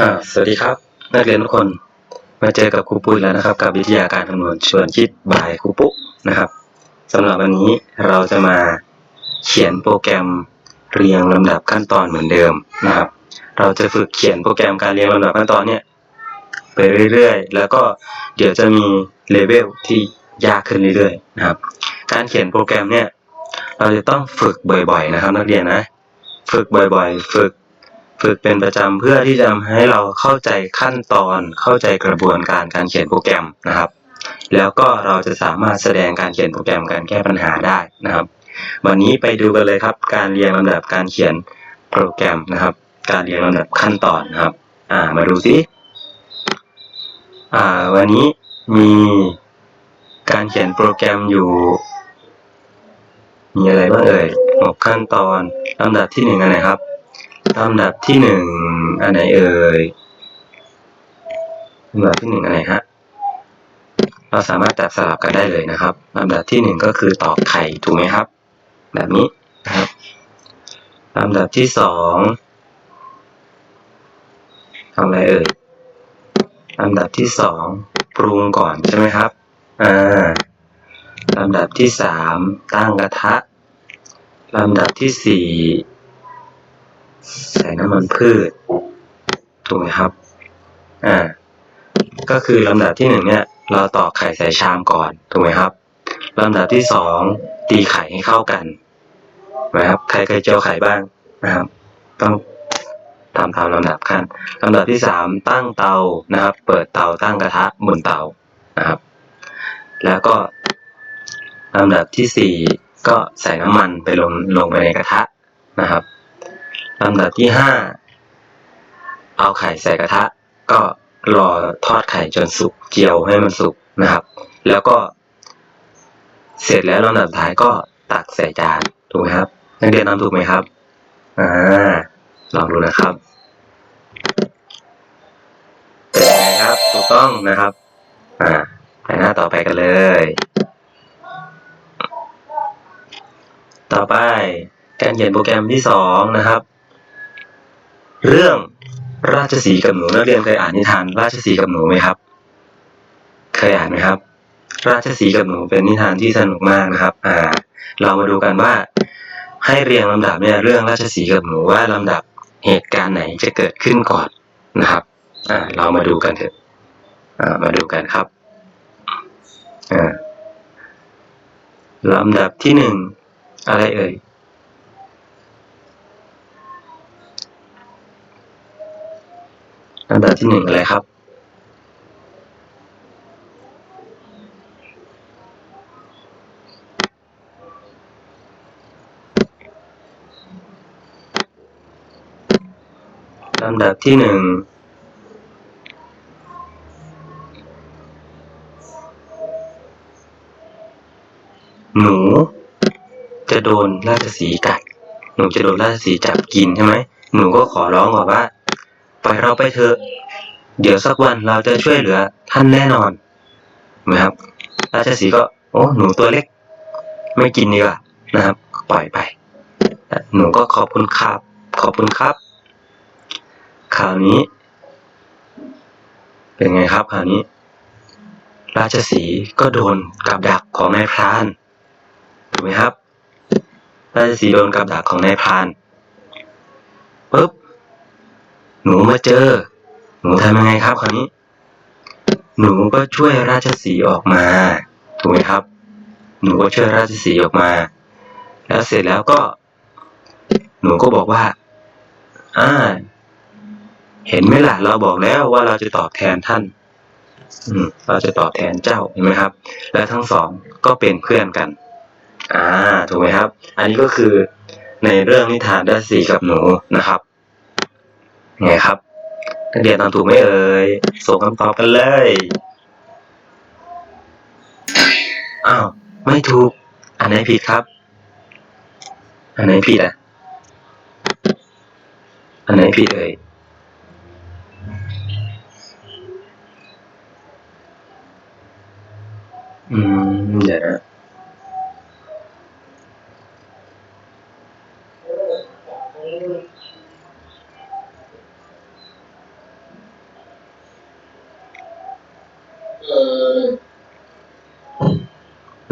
อ่าสวัสดีครับ นักเรียนทุกคนมาเจอกับครูปุ้ยแล้วนะครับ กับวิทยาการคำนวณชวนคิดบายครูปุ๊นะครับสำหรับวันนี้เราจะมาเขียนโปรแกรมเรียงลำดับขั้นตอนเหมือนเดิมนะครับ เราจะฝึกเขียนโปรแกรมการเรียงลำดับขั้นตอนเนี่ยไปเรื่อยๆ แล้วก็เดี๋ยวจะมีเลเวลที่ยากขึ้นเรื่อยๆนะครับ การเขียนโปรแกรมเนี่ยเราจะต้องฝึกบ่อยๆนะครับ นักเรียนนะ ฝึกบ่อยๆ ฝึก ฝึกเป็นประจำเพื่อที่จะทำให้เราเข้าใจขั้นตอนเข้าใจกระบวนการการเขียนโปรแกรมนะครับ แล้วก็เราจะสามารถแสดงการเขียนโปรแกรมการแก้ปัญหาได้นะครับ วันนี้ไปดูกันเลยครับ การเรียงลำดับการเขียนโปรแกรมนะครับ การเรียงลำดับขั้นตอนนะครับ อ่ามาดูสิอ่า วันนี้มีการเขียนโปรแกรมอยู่ มีอะไรบ้างเอ่ยหกขั้นตอนลำดับที่หนึ่งอะไรครับ ลำดับที่หนึ่งอันไหนเอ่ยลำดับที่หนึ่งอันไหนฮะเราสามารถจับสลับกันได้เลยนะครับลำดับที่หนึ่งก็คือตอกไข่ถูกไหมครับ แบบนี้นะครับลำดับที่สองทำอะไรเอ่ยลำดับที่สองปรุงก่อนใช่ไหมครับอ่าลำดับที่สามตั้งกระทะลำดับที่สี่ ใส่น้ำมันพืชถูกไหมครับ อ่า ก็คือลำดับที่หนึ่งเนี่ย เราตอกไข่ใส่ชามก่อนถูกไหมครับลำดับที่สองตีไข่ให้เข้ากันนะครับใครเคยเจียวไข่บ้างนะครับ ต้องตามตามลำดับขั้นลำดับที่สามตั้งเตานะครับ เปิดเตาตั้งกระทะบนเตานะครับ แล้วก็ลำดับที่สี่ก็ใส่น้ำมันไปลงลงไปในกระทะนะครับ ลำดับที่ห้าเอาไข่ใส่กระทะ ก็รอทอดไข่จนสุกเจียวให้มันสุกนะครับ แล้วก็ เสร็จแล้วลำดับสุดท้ายก็ตักใส่จานถูกไหมครับ นักเรียนทำถูกไหมครับอ่าลองดูนะครับเป็นไงครับถูกต้องนะครับ อ่าไปหน้าต่อไปกันเลย ต่อไปการเขียนโปรแกรมที่สองนะครับ เรื่องราชสีกับหนูนักเรียนเคยอ่านนิทาน ราชสีกับหนูไหมครับ เคยอ่านไหมครับ ราชสีกับหนูเป็นนิทานที่สนุกมากนะครับ อ่า เรามาดูกันว่า ให้เรียงลำดับเนี่ยเรื่องราชสีกับหนูว่าลำดับเหตุการณ์ไหนจะเกิดขึ้นก่อนนะครับ อ่า เรามาดูกันเถอะ อ่า มาดูกันครับ อ่าลำดับที่หนึ่งอะไรเอ่ย ลำดับที่หนึ่งอะไรครับ ลำดับที่หนึ่งหนูจะโดนราชสีกัด หนูจะโดนราชสีจับกินใช่ไหม หนูก็ขอร้องบอกว่า ล่อยเราไปเถอะ เดี๋ยวสักวันเราจะช่วยเหลือท่านแน่นอนนไหมครับ ราชสีก็ โอ้หนูตัวเล็ก ไม่กินดีกว่านะครับ ปล่อยไปหนูก็ขอบคุณครับ ขอบคุณครับคราวนี้ เป็นไงครับคราวนี้ ราชสีก็โดนกับดักของนายพรานถูกไหมครับราชสีโดนกับดักของนายพรานปุ๊บ หนูมาเจอ หนูทำยังไงครับคราวนี้ หนูก็ช่วยราชสีออกมา ถูกไหมครับ หนูก็ช่วยราชสีออกมา แล้วเสร็จแล้วก็ หนูก็บอกว่า อ่า เห็นไหมล่ะ เราบอกแล้วว่าเราจะตอบแทนท่าน อืม เราจะตอบแทนเจ้า เห็นไหมครับ และทั้งสองก็เป็นเพื่อนกัน อ่า ถูกไหมครับ อันนี้ก็คือในเรื่องนิทานราชสีกับหนูนะครับ ไงครับนักเรียนตอบถูกไหมเอ่ยส่งคำตอบกันเลยอ้าวไม่ถูก อันไหนผิดครับ อันไหนผิดอะ อันไหนผิดเอ่ยอืมเดี๋ยวนะ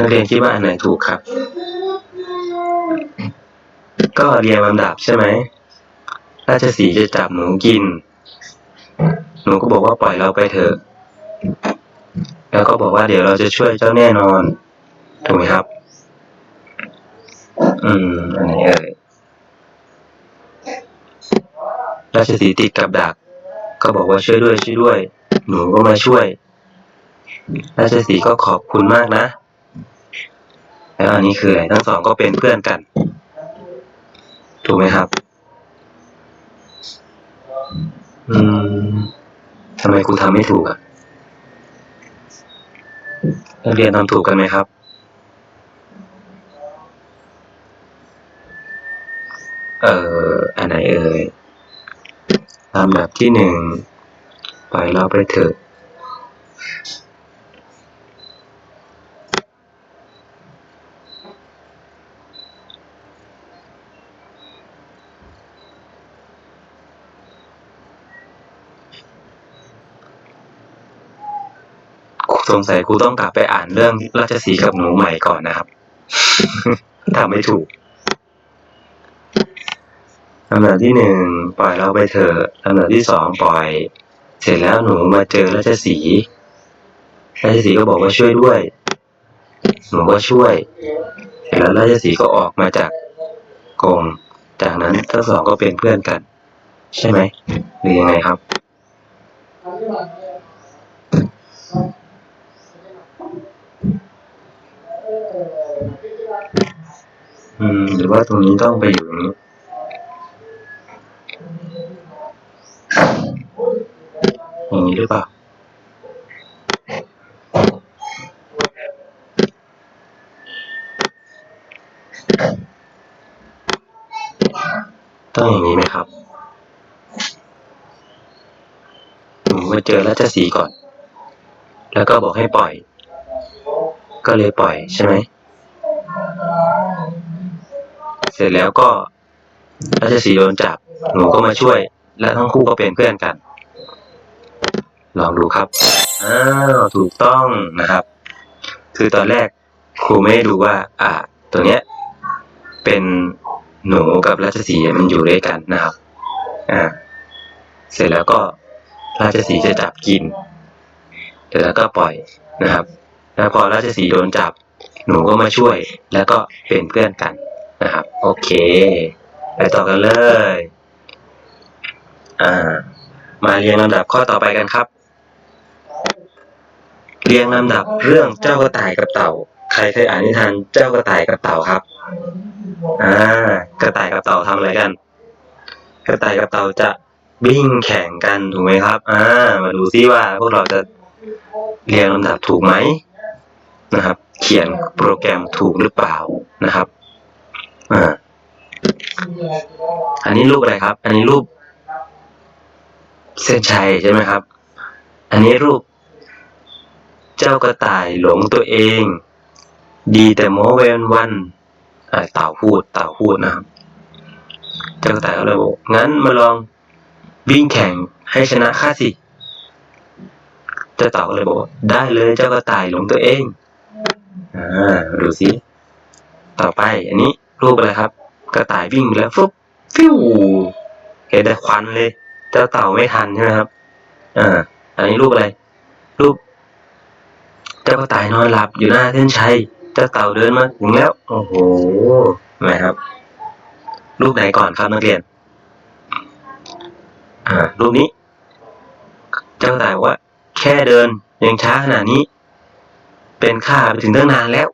นักเรียนคิดว่าอันไหนถูกครับ ก็เรียงลำดับใช่ไหมราชสีจะจับหนูกิน หนูก็บอกว่าปล่อยเราไปเถอะ แล้วก็บอกว่าเดี๋ยวเราจะช่วยเจ้าแน่นอน ถูกไหมครับ อืม อันไหนเอ่ยราชสีติดกับดัก ก็บอกว่าช่วยด้วยช่วยด้วย หนูก็มาช่วย ราชสีก็ขอบคุณมากนะ แล้วอันนี้คืออะไรทั้งสองก็เป็นเพื่อนกัน ถูกไหมครับ อืมทำไมครูทำไม่ถูกอะนักเรียนทำถูกกันไหมครับเอ่ออันไหนเอ่ยลำดับที่หนึ่งปล่อยเราไปเถอะ ส งสัยครูต้องกลับไปอ่านเรื่องราชสีกับหนูใหม่ก่อนนะครับทำไม่ถูกลำดับที่หนึ่งปล่อยเราไปเถอะลำดับที่สองปล่อย เสร็จแล้วหนูมาเจอราชสีราชสีก็บอกว่าช่วยด้วย หนูก็ช่วย เสร็จแล้วราชสีก็ออกมาจากกรงจากนั้นทั้งสองก็เป็นเพื่อนกัน ใช่ไหมหรือยังไงครับ อืม หรือว่าตรงนี้ต้องไปอยู่อย่างนี้อย่างนี้หรือเปล่าต้องอย่างนี้ไหมครับหนูมาเจอราชสีก่อน แล้วก็บอกให้ปล่อย ก็เลยปล่อยใช่ไหม เสร็จแล้วก็ราชสีโดนจับ หนูก็มาช่วย และทั้งคู่ก็เป็นเพื่อนกัน ลองดูครับอ้าวถูกต้องนะครับ คือตอนแรกครูไม่ดูว่า อ่า ตัวเนี้ย เป็นหนูกับราชสีมันอยู่ด้วยกันนะครับ อ่า เสร็จแล้วก็ราชสีจะจับกินเสร็จแล้วก็ปล่อยนะครับ แล้วพอราชสีโดนจับ หนูก็มาช่วย แล้วก็เป็นเพื่อนกัน นะครับ โอเค ไปต่อกันเลย อ่า มาเรียงลำดับข้อต่อไปกันครับ เรียงลำดับเรื่องเจ้ากระต่ายกับเต่า ใครเคยอ่านนิทานเจ้ากระต่ายกับเต่าครับ อ่า กระต่ายกับเต่าทำอะไรกัน กระต่ายกับเต่าจะวิ่งแข่งกันถูกไหมครับ อ่า มาดูซิว่าพวกเราจะเรียงลำดับถูกไหมนะครับ เขียนโปรแกรมถูกหรือเปล่านะครับ อ่า อันนี้รูปอะไรครับ อันนี้รูป เส้นชัยใช่ไหมครับ อันนี้รูป เจ้ากระต่ายหลงตัวเอง ดีแต่โมเวนวันเต่าพูด เต่าพูดนะครับ เจ้ากระต่ายก็เลยบอกงั้นมาลองวิ่งแข่งให้ชนะข้าสิเจ้าเต่าก็เลยบอกได้เลยเจ้ากระต่ายหลงตัวเอง อ่า ดูสิ ต่อไปอันนี้ รูปอะไรครับ กระต่ายวิ่งแล้วฟุ๊บฟิวเห็นแต่ควันเลยเจ้าเต่าไม่ทันใช่ไหมครับอ่าอันนี้รูปอะไร รูป เจ้ากระต่ายนอนหลับอยู่หน้าเส้นชัยเจ้าเต่าเดินมาถึงแล้ว โอ้โหนไหมครับ รูปไหนก่อนครับนักเรียน อ่า รูปนี้ เจ้ากระต่ายว่า แค่เดินยังช้าขนาดนี้ เป็นข้าไปถึงตั้งนานแล้ว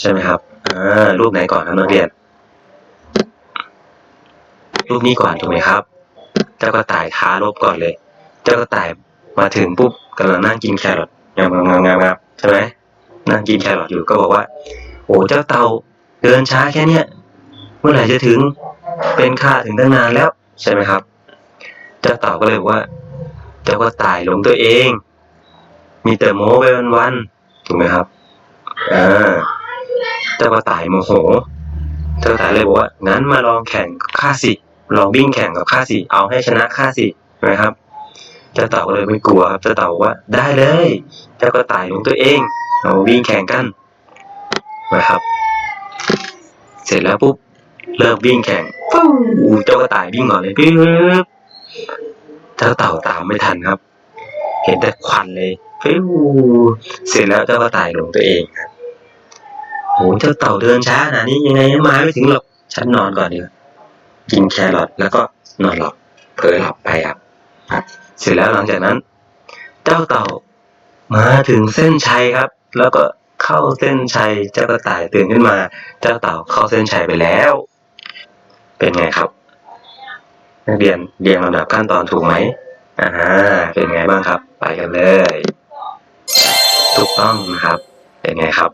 ใช่ไหมครับ อ่ารูปไหนก่อนครับนักเรียน รูปนี้ก่อนถูกไหมครับ เจ้ากระต่ายท้ารบก่อนเลย เจ้ากระต่ายมาถึงปุ๊บกำลังนั่งกินแครอทงามงามงามงามใช่ไหมนั่งกินแครอทอยู่ก็บอกว่า โอ้เจ้าเต่าเดินช้าแค่เนี้ยเมื่อไหร่จะถึงเป็นข้าถึงตั้งนานแล้วใช่ไหมครับ เจ้าเต่าก็เลยบอกว่า เจ้ากระต่ายหลงตัวเอง มีแต่โม้ไปวันๆถูกไหมครับอ่า เจ้ากระต่ายโมโหเจ้ากระต่ายเลยบอกว่างั้นมาลองแข่งข้าสิลองวิ่งแข่งกับข้าสิเอาให้ชนะข้าสิใช่ไหมครับเจ้าเต่าก็เลยไม่กลัวครับเจ้าเต่าว่าได้เลยเจ้ากระต่ายของตัวเองเราวิ่งแข่งกันนะครับ เสร็จแล้วปุ๊บเริ่มวิ่งแข่งฟู้เจ้ากระต่ายวิ่งก่อนเลยปึ๊บเจ้าเต่าตามไม่ทันครับ เห็นแต่ควันเลยฟิวเสร็จแล้วเจ้ากระต่ายหลงตัวเองครับ หเจ้าเต่าเดินช้าขนาดนี้ยังไงมาไม่ถึงหรอก ฉันนอนก่อนดีกว่ากินแครอทแล้วก็นอนหลับ เผลอหลับไปครับครับ เสร็จแล้วหลังจากนั้น เจ้าเต่ามาถึงเส้นชัยครับ แล้วก็เข้าเส้นชัยเจ้ากระต่ายตื่นขึ้นมา เจ้าเต่าเข้าเส้นชัยไปแล้ว เป็นไงครับนักเรียนเรียงลำดับขั้นตอนถูกไหมอ่าเป็นไงบ้างครับ ไปกันเลย ถูกต้องนะครับ เป็นไงครับ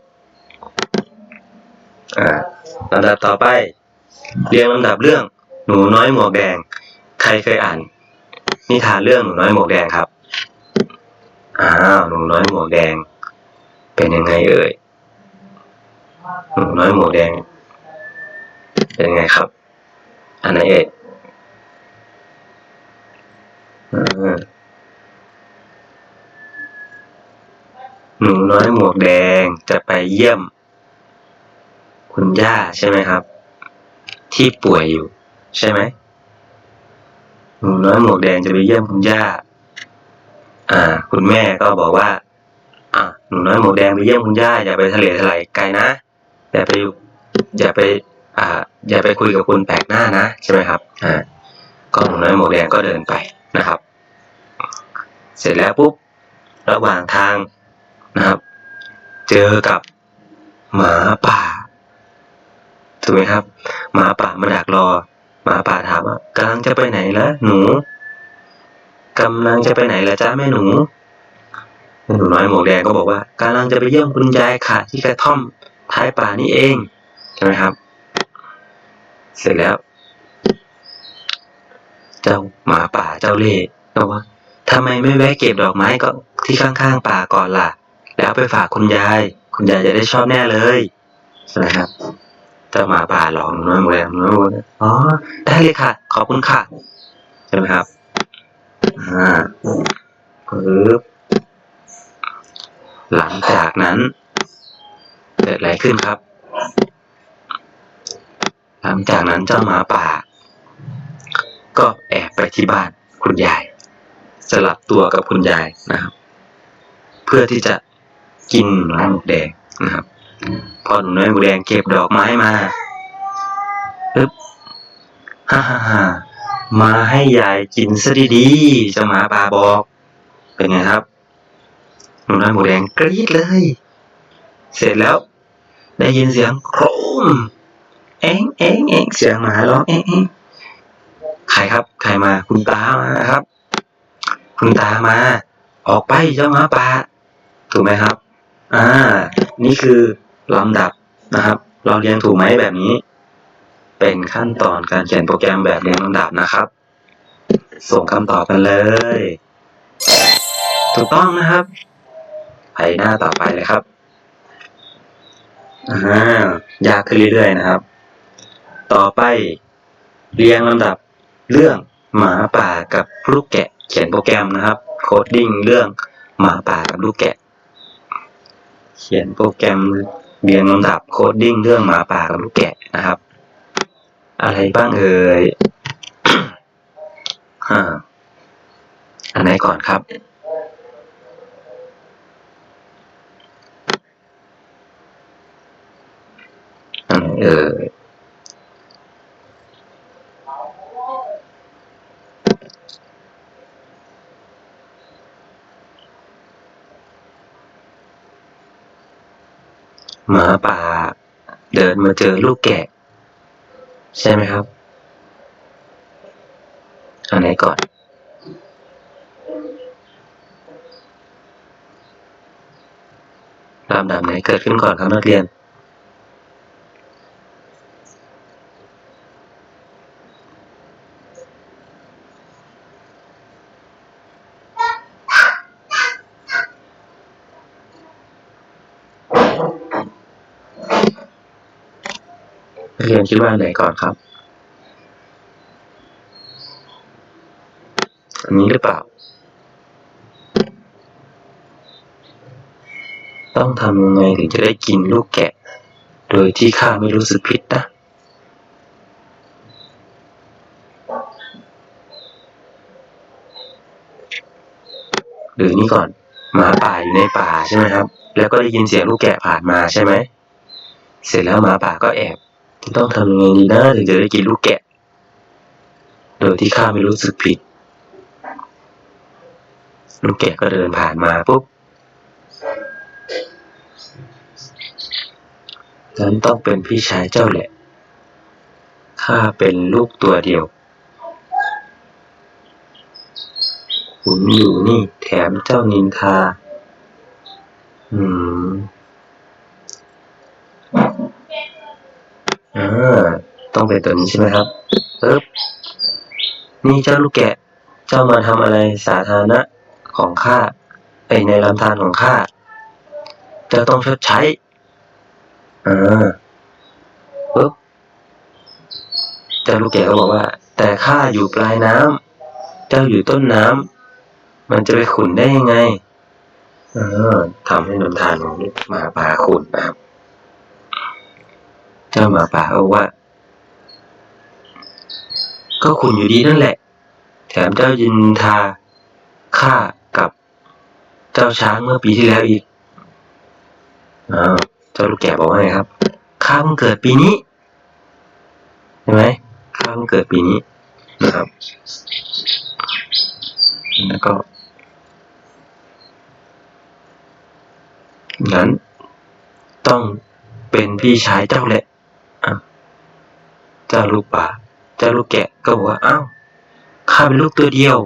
อ่าลำดับต่อไป เรียงลำดับเรื่อง หนูน้อยหมวกแดง ใครเคยอ่าน นิทานเรื่องหนูน้อยหมวกแดงครับอ้าวหนูน้อยหมวกแดง เป็นยังไงเอ่ยหนูน้อยหมวกแดง เป็นยังไงครับ อันไหนเอ่ยหนูน้อยหมวกแดงจะไปเยี่ยม คุณย่าใช่ไหมครับ ที่ป่วยอยู่ ใช่ไหมหนูน้อยหมวกแดงจะไปเยี่ยมคุณย่า อ่า คุณแม่ก็บอกว่า อะหนูน้อยหมวกแดงไปเยี่ยมคุณย่าอย่าไปทะเลทลายไกลนะอย่าไปอยู่อย่าไป อ่า อย่าไปคุยกับคนแปลกหน้านะใช่ไหมครับ อ่า ก็หนูน้อยหมวกแดงก็เดินไปนะครับ เสร็จแล้วปุ๊บระหว่างทางนะครับ เจอกับหมาป่า ถูกไหมครับ หมาป่ามาดักรอ หมาป่าถามว่ากำลังจะไปไหนละหนูกำลังจะไปไหนละจ้าแม่หนูหนูน้อยหมวกแดงก็บอกว่ากำลังจะไปเยี่ยมคุณยายค่ะที่กระท่อมท้ายป่านี่เองใช่ไหมครับ เสร็จแล้ว เจ้าหมาป่าเจ้าเล่ห์ก็ว่าทำไมไม่แวะเก็บดอกไม้ก็ที่ข้างๆป่าก่อนล่ะ แล้วไปฝากคุณยาย คุณยายจะได้ชอบแน่เลยใช่ไหมครับ เจ้าหมาป่าหลอกหนูน้อยหวกแดงหนูน้อยหมวดอ๋อ ได้เลยค่ะ ขอบคุณค่ะ ใช่ไหมครับ อ่าปึ๊บหลังจากนั้น เกิดอะไรขึ้นครับ หลังจากนั้นเจ้าหมาป่า ก็แอบไปที่บ้านคุณยาย สลับตัวกับคุณยายนะครับ เพื่อที่จะกินหนูน้อยหมวกแดงนะครับ พอหนูน้อยหมวกแดงเก็บดอกไม้มาปึ๊บฮ่าฮ่าฮ่ามาให้ยายกินซะดีๆเจ้าหมาป่าบอก เป็นไงครับ หนูน้อยหมูแดงกรี๊ดเลย เสร็จแล้ว ได้ยินเสียงโครมเอ็งเอ็งเอ็งเสียงหมาร้องเอ็งเอ็งใครครับ ใครมา คุณตามาครับ คุณตามา ออกไปเจ้าหมาป่าถูกไหมครับ อ่า นี่คือ ลำดับนะครับ เราเรียนถูกไหมแบบนี้ เป็นขั้นตอนการเขียนโปรแกรมแบบเรียงลำดับนะครับ ส่งคำตอบกันเลย ถูกต้องนะครับ ไปหน้าต่อไปเลยครับอ่ายากขึ้นเรื่อยๆนะครับ ต่อไป เรียงลำดับเรื่องหมาป่ากับลูกแกะ เขียนโปรแกรมนะครับ โคดดิ้งเรื่องหมาป่ากับลูกแกะ เขียนโปรแกรม เรียงลำดับโคดดิ้งเรื่องหมาป่ากับลูกแกะนะครับ อะไรบ้างเอ่ยอ่าอันไหนก่อนครับ อันไหนเอ่ย หมาป่า เดินมาเจอลูกแกะ ใช่ไหมครับอันไหนก่อน ลำดับไหนเกิดขึ้นก่อนครับนักเรียน นักเรียน คิดว่าอันไหนก่อนครับ อันนี้หรือเปล่า ต้องทำยังไงถึงจะได้กินลูกแกะ โดยที่ข้าไม่รู้สึกผิดนะหรือนี่ก่อนหมาป่าอยู่ในป่าใช่ไหมครับ แล้วก็ได้ยินเสียงลูกแกะผ่านมาใช่ไหม เสร็จแล้วหมาป่าก็แอบ ต้องทำยังไงดีนะถึงจะได้กินลูกแกะ โดยที่ข้าไม่รู้สึกผิด ลูกแกะก็เดินผ่านมาปุ๊บฉันต้องเป็นพี่ชายเจ้าแหละข้าเป็นลูกตัวเดียวขุนอยู่นี่แถมเจ้านินทา อืม อ่า ต้องเป็นตัวนี้ใช่ไหมครับปึ๊บนี่เจ้าลูกแกะ เจ้ามาทำอะไรสาธารณะของข้าไอในลำธารของข้าเจ้าต้องชดใช้อ่าปึ๊บเจ้าลูกแกะก็บอกว่า แต่ข้าอยู่ปลายน้ำเจ้าอยู่ต้นน้ำมันจะไปขุนได้ยังไงอ่าทำให้ลำธารของหมาป่าขุนนะครับ เจ้าหมาป่าก็บอกว่า ก็ขุนอยู่ดีนั่นแหละ แถมเจ้ายินทาข้ากับเจ้าช้างเมื่อปีที่แล้วอีกอ้าวเจ้าลูกแกะบอกว่าไงครับข้าเพิ่งเกิดปีนี้ใช่ไหมข้าเพิ่งเกิดปีนี้นะครับ แล้วก็งั้นต้องเป็นพี่ชายเจ้าแหละเจ้าลูกป่า เจ้าลูกแกะก็บอกว่าอ้าวข้าเป็นลูกตัวเดียว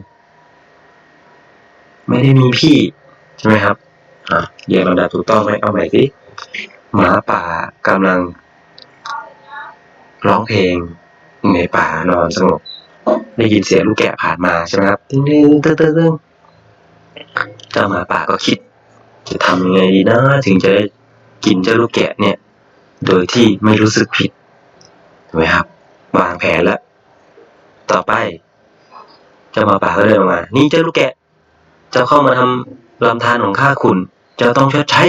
ไม่ได้มีพี่ ใช่ไหมครับอะเรียงลำดับถูกต้องไหมเอาใหม่สิหมาป่ากำลัง ร้องเพลงในป่านอนสงบได้ยินเสียงลูกแกะผ่านมาใช่ไหมครับตึ้งตึ้งตึ้งตึ้งตึ้งเจ้าหมาป่าก็คิด จะทำยังไงดีนะถึงจะได้กินเจ้าลูกแกะเนี่ย โดยที่ไม่รู้สึกผิดถูกไหมครับ วางแผนแล้ว ต่อไปเจ้าหมาป่าก็เดินออกมา นี่เจ้าลูกแกะ เจ้าเข้ามาทำลำธารของข้าคุณ เจ้าต้องชดใช้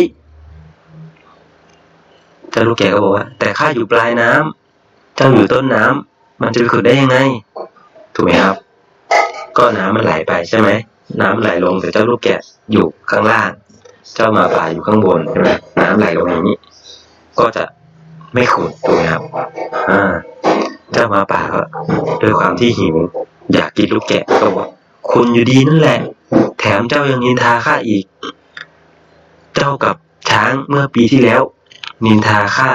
เจ้าลูกแกะก็บอกว่า แต่ข้าอยู่ปลายน้ำเจ้าอยู่ต้นน้ำมันจะไปขุดได้ยังไง ถูกไหมครับ ก็น้ำมันไหลไปใช่ไหม น้ำไหลลงแต่เจ้าลูกแกะอยู่ข้างล่าง เจ้ามาป่าอยู่ข้างบนใช่ไหมน้ำไหลลงอย่างนี้ ก็จะไม่ขุดถูกไหมครับ อ่า เจ้าหมาป่าก็ด้วยความที่หิว อยากกินลูกแกะก็บอกคุณอยู่ดีนั่นแหละ แถมเจ้ายังนินทาข้าอีก เจ้ากับช้างเมื่อปีที่แล้ว นินทาข้า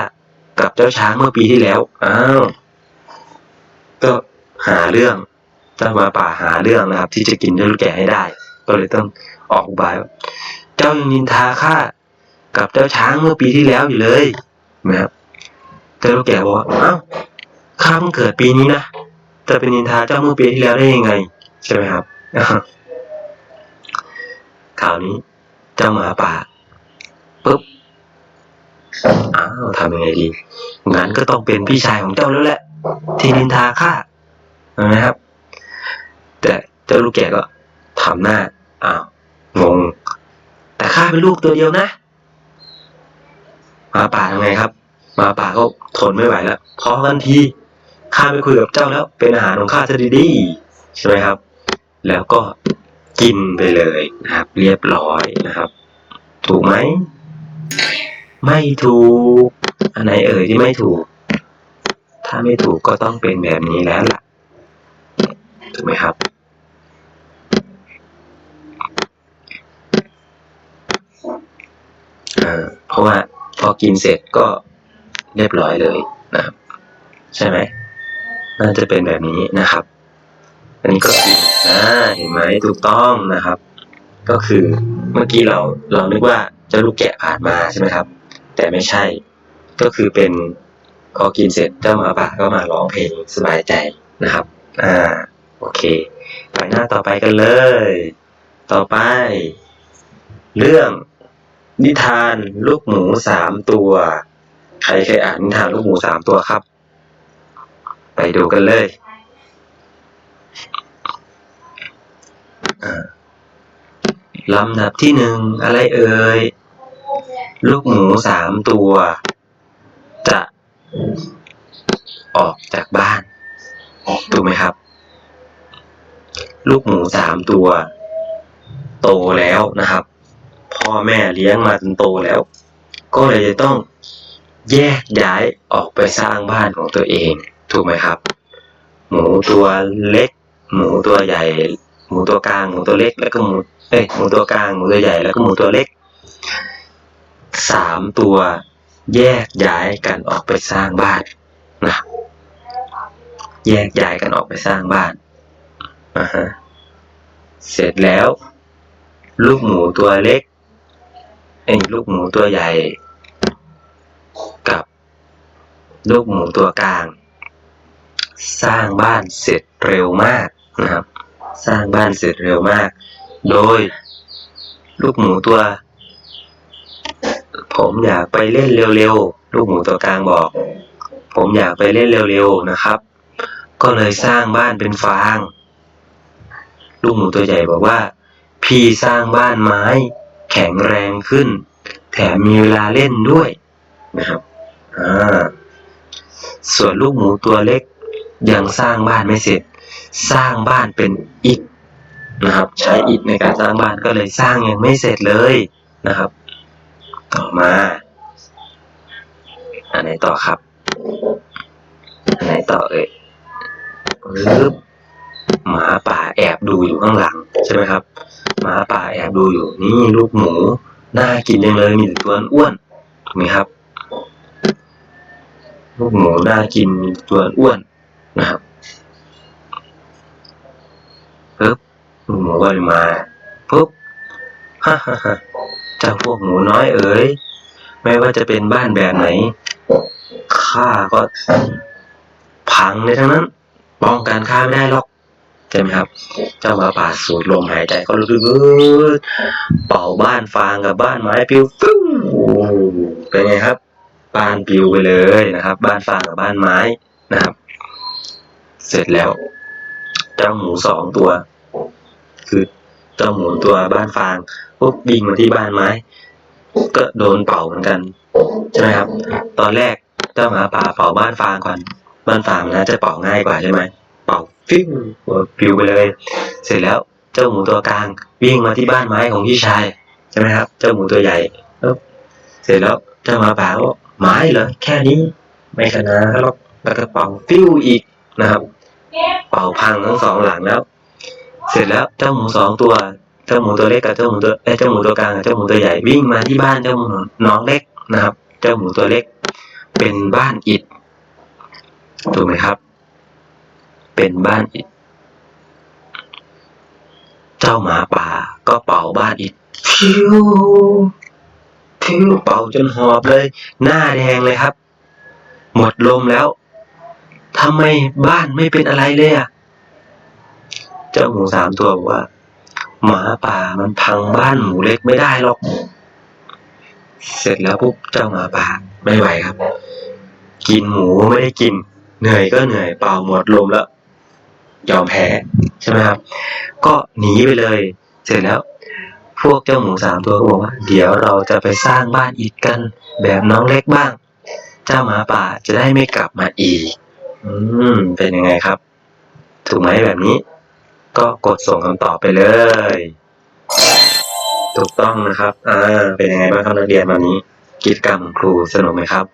กับเจ้าช้างเมื่อปีที่แล้วอ้าวก็หาเรื่องเจ้ามาป่าหาเรื่องนะครับ ที่จะกินเจ้าลูกแกะให้ได้ ก็เลยต้องออกอุบายว่าเจ้ายังนินทาข้ากับเจ้าช้างเมื่อปีที่แล้วอยู่เลยนะครับเจ้าลูกแกะบอกว่าเอ้า ข้าเพิ่งเกิดปีนี้นะจะเป็นนินทาเจ้าเมื่อปีที่แล้วได้ยังไง ใช่ไหมครับคราวนี้ เจ้าหมาป่าปุ๊บอ้าวทำยังไงดีงั้นก็ต้องเป็นพี่ชายของเจ้าแล้วแหละ ที่นินทาข้าเห็นไหมครับ แต่เจ้าลูกแกะก็ทำหน้าอ้าวงง แต่ข้าเป็นลูกตัวเดียวนะหมาป่าทำไงครับหมาป่าก็ทนไม่ไหวแล้วพอกันที ข้าไปคุยกับเจ้าแล้ว เป็นอาหารของข้าจะดีๆใช่ไหมครับ แล้วก็กินไปเลยนะครับ เรียบร้อยนะครับ ถูกไหม ไม่ถูก อันไหนเอ่ยที่ไม่ถูก ถ้าไม่ถูกก็ต้องเป็นแบบนี้แล้วล่ะ ถูกไหมครับเพราะว่าพอกินเสร็จก็เรียบร้อยเลยนะครับ ใช่ไหม น่าจะเป็นแบบนี้นะครับ อันนี้ก็กินอ่าเห็นไหมถูกต้องนะครับ ก็คือเมื่อกี้เราเรานึกว่าเจ้าลูกแกะผ่านมาใช่ไหมครับ แต่ไม่ใช่ ก็คือเป็นพอกินเสร็จเจ้าหมาป่าก็มาร้องเพลงสบายใจนะครับ อ่า โอเค ไปหน้าต่อไปกันเลย ต่อไป เรื่องนิทานลูกหมูสามตัว ใครเคยอ่านนิทานลูกหมูสามตัวครับ ไปดูกันเลยอ่าลำดับที่หนึ่งอะไรเอ่ย ลูกหมูสามตัว จะออกจากบ้าน ถูกไหมครับ ลูกหมูสามตัว โตแล้วนะครับ พ่อแม่เลี้ยงมาจนโตแล้ว ก็เลยจะต้องแยกย้ายออกไปสร้างบ้านของตัวเอง ถูกไหมครับ หมูตัวเล็ก หมูตัวใหญ่ หมูตัวกลาง หมูตัวเล็ก แล้วก็หมูเอ้ยหมูตัวกลาง หมูตัวใหญ่ แล้วก็หมูตัวเล็กสามตัวแยกย้ายกันออกไปสร้างบ้านนะแยกย้ายกันออกไปสร้างบ้านอ่าฮะเสร็จแล้ว ลูกหมูตัวเล็กไอ้ลูกหมูตัวใหญ่ กับ ลูกหมูตัวกลาง สร้างบ้านเสร็จเร็วมากนะครับ สร้างบ้านเสร็จเร็วมาก โดย ลูกหมูตัว ผมอยากไปเล่นเร็วๆ ลูกหมูตัวกลางบอก ผมอยากไปเล่นเร็วๆนะครับ ก็เลยสร้างบ้านเป็นฟาง ลูกหมูตัวใหญ่บอกว่า พี่สร้างบ้านไม้ แข็งแรงขึ้น แถมมีเวลาเล่นด้วยนะครับอ่าส่วนลูกหมูตัวเล็ก ยังสร้างบ้านไม่เสร็จ สร้างบ้านเป็นอิฐนะครับ ใช้อิฐในการสร้างบ้านก็เลยสร้างยังไม่เสร็จเลยนะครับ ต่อมาอันไหนต่อครับอันไหนต่อเอ่ยปึ๊บหมาป่าแอบดูอยู่ข้างหลังใช่ไหมครับ หมาป่าแอบดูอยู่นี่ลูกหมูน่ากินจังเลยมีแต่ตัวอ้วนถูกไหมครับ ลูกหมูน่ากินมีต่ตัวอ้วน นะครับปึ๊บหมูก็มาปุ๊บฮ่าฮ่าฮ่าเจ้าพวกหมูน้อยเอ๋ยไม่ว่าจะเป็นบ้านแบบไหนข้าก็พังในทั้งนั้น ป้องกันข้าไม่ได้หรอกใช่ไหมครับ เจ้าหมาป่าสูดลมหายใจก็รู้สึเป่าบ้านฟางกับบ้านไม้ปิวฟึ้งเป็นไงครับ บ้านปิวไปเลยนะครับ บ้านฟางกับบ้านไม้นะครับ เสร็จแล้ว เจ้าหมูสองตัว คือเจ้าหมูตัวบ้านฟางปุ๊บวิ่งมาที่บ้านไม้ ก็โดนเป่าเหมือนกันใช่ไหมครับ ตอนแรกเจ้าหมาป่าเป่าบ้านฟางก่อน บ้านฟางน่าจะเป่าง่ายกว่าใช่ไหมเป่าฟิวปิวไปเลย เสร็จแล้วเจ้าหมูตัวกลางวิ่งมาที่บ้านไม้ของพี่ชายใช่ไหมครับ เจ้าหมูตัวใหญ่ปุ๊บเสร็จแล้วเจ้าหมาป่าก็ไม้เหรอแค่นี้ ไม่ขนาดนั้นหรอกแล้วก็เป่าฟิวอีกนะครับ เป่าพังทั้งสองหลังแล้ว เสร็จแล้วเจ้าหมูสองตัว เจ้าหมูตัวเล็กกับเจ้าหมูตัวเอ้เจ้าหมูตัวกลางกับเจ้าหมูตัวใหญ่วิ่งมาที่บ้านเจ้าหมูน้องเล็กนะครับ เจ้าหมูตัวเล็ก เป็นบ้านอิฐถูกไหมครับ เป็นบ้านอิฐเจ้าหมาป่าก็เป่าบ้านอิฐพิวพิวเป่าจนหอบเลย หน้าแดงเลยครับ หมดลมแล้ว ทำไมบ้านไม่เป็นอะไรเลยอะ เจ้าหมูสามตัวบอกว่า หมาป่ามันพังบ้านหมูเล็กไม่ได้หรอก เสร็จแล้วปุ๊บเจ้าหมาป่าไม่ไหวครับ กินหมูไม่ได้กิน เหนื่อยก็เหนื่อยเป่าหมดลมแล้ว ยอมแพ้ใช่ไหมครับ ก็หนีไปเลย เสร็จแล้วพวกเจ้าหมูสามตัวก็บอกว่า เดี๋ยวเราจะไปสร้างบ้านอิฐกัน แบบน้องเล็กบ้าง เจ้าหมาป่าจะได้ไม่กลับมาอีก อืม เป็นยังไงครับ ถูกไหมแบบนี้ ก็กดส่งคำตอบไปเลย ถูกต้องนะครับ อ่า เป็นยังไงบ้างครับนักเรียนวันนี้ กิจกรรมของครูสนุกไหมครับ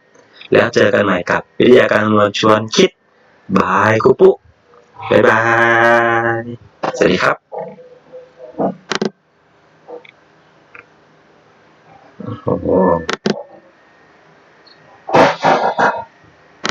แล้วเจอกันใหม่กับวิทยาการคำนวณชวนคิดบายครูปุ๊บายบาย สวัสดีครับโอ้โห